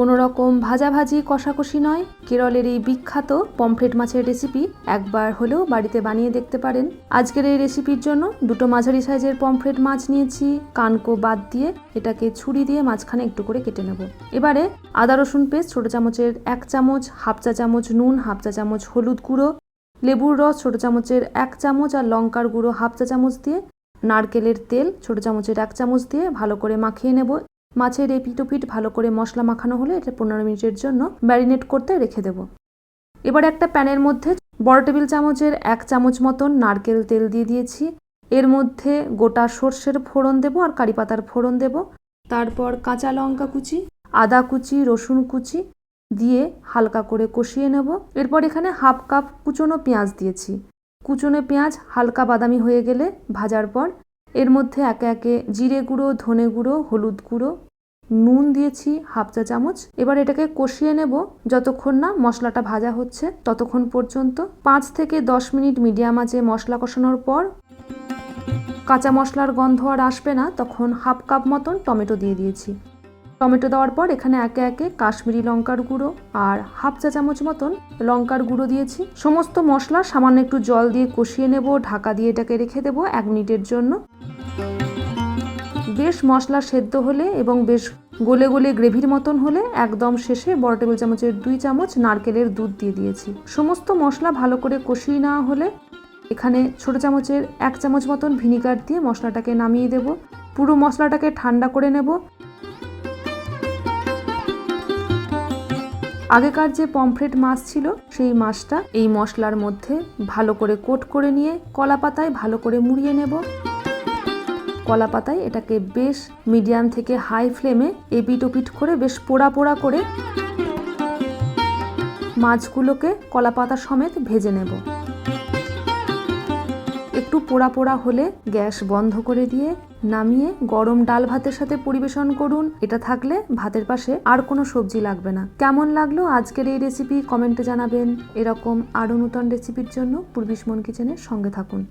কোনো রকম ভাজাভাজি, কষাকষি নয়। কেরলের এই বিখ্যাত পমফ্রেট মাছের রেসিপি একবার হলেও বাড়িতে বানিয়ে দেখতে পারেন। আজকের এই রেসিপির জন্য দুটো মাঝারি সাইজের পমফ্রেট মাছ নিয়েছি। কানকো বাদ দিয়ে এটাকে ছুরি দিয়ে মাঝখানে একটু করে কেটে নেব। এবারে আদা, রসুন পেস্ট, ছোটো চামচের এক চামচ, হাফ চা চামচ নুন, হাফ চা চামচ হলুদ গুঁড়ো, লেবুর রস, ছোটো চামচের এক চামচ আর লঙ্কার গুঁড়ো, হাফ চা চামচ দিয়ে, নারকেলের তেল, ছোটো চামচের এক চামচ দিয়ে ভালো করে মাখিয়ে নেব। মাছের এপিট ওপিট ভালো করে মশলা মাখানো হলে এটা পনেরো মিনিটের জন্য ম্যারিনেট করতে রেখে দেব। এবার একটা প্যানের মধ্যে বড় টেবিল চামচের এক চামচ মতন নারকেল তেল দিয়ে দিয়েছি। এর মধ্যে গোটা সর্ষের ফোড়ন দেব আর কারি পাতার ফোড়ন দেব। তারপর কাঁচা লঙ্কা কুচি, আদা কুচি, রসুন কুচি দিয়ে হালকা করে কষিয়ে নেব। এরপর এখানে হাফ কাপ কুচনো পেঁয়াজ দিয়েছি। কুচনো পেঁয়াজ হালকা বাদামি হয়ে গেলে ভাজার পর এর মধ্যে একে একে জিরে গুঁড়ো, ধনে গুঁড়ো, হলুদ গুঁড়ো, নুন দিয়েছি, হাফ চা চামচ। এবার এটাকে কষিয়ে নেব। যতক্ষণ না মশলাটা ভাজা হচ্ছে, ততক্ষণ পর্যন্ত পাঁচ থেকে দশ মিনিট মিডিয়াম আঁচে মশলা কষানোর পর কাঁচা মশলার গন্ধ আর আসবে না, তখন হাফ কাপ মতন টমেটো দিয়ে দিয়েছি। টমেটো দেওয়ার পর এখানে একে একে কাশ্মীরি লঙ্কার গুঁড়ো আর হাফ চা চামচ মতন লঙ্কার গুঁড়ো দিয়েছি। সমস্ত মশলা সামান্য একটু জল দিয়ে কষিয়ে নেব, ঢাকা দিয়ে এটাকে রেখে দেবো এক মিনিটের জন্য। বেশ মশলা সেদ্ধ হলে এবং বেশ গলে গলে গ্রেভির মতন হলে একদম শেষে বড় টেবিল চামচের দুই চামচ নারকেলের দুধ দিয়ে দিয়েছি। সমস্ত মশলা ভালো করে কষিয়ে নেওয়া হলে এখানে ছোট চামচের এক চামচ মতন ভিনিগার দিয়ে মশলাটাকে নামিয়ে দেব। পুরো মশলাটাকে ঠান্ডা করে নেব। আগেকার যে পমফ্রেট মাছ ছিল, সেই মাছটা এই মশলার মধ্যে ভালো করে কোট করে নিয়ে কলা পাতায় ভালো করে মুড়িয়ে নেব। কলা পাতায় এটাকে বেশ মিডিয়াম থেকে হাই ফ্লেমে এপিট ওপিট করে বেশ পোড়া পোড়া করে মাছগুলোকে কলা পাতা সমেত ভেজে নেব। একটু পোড়া পোড়া হলে গ্যাস বন্ধ করে দিয়ে নামিয়ে গরম ডাল ভাতের সাথে পরিবেশন করুন। এটা থাকলে ভাতের পাশে আর কোনো সবজি লাগবে না। কেমন লাগল আজকের এই রেসিপি কমেন্টে জানাবেন। এরকম আরও নূতন রেসিপির জন্য পূর্বিশ মন কিচেনের সঙ্গে থাকুন।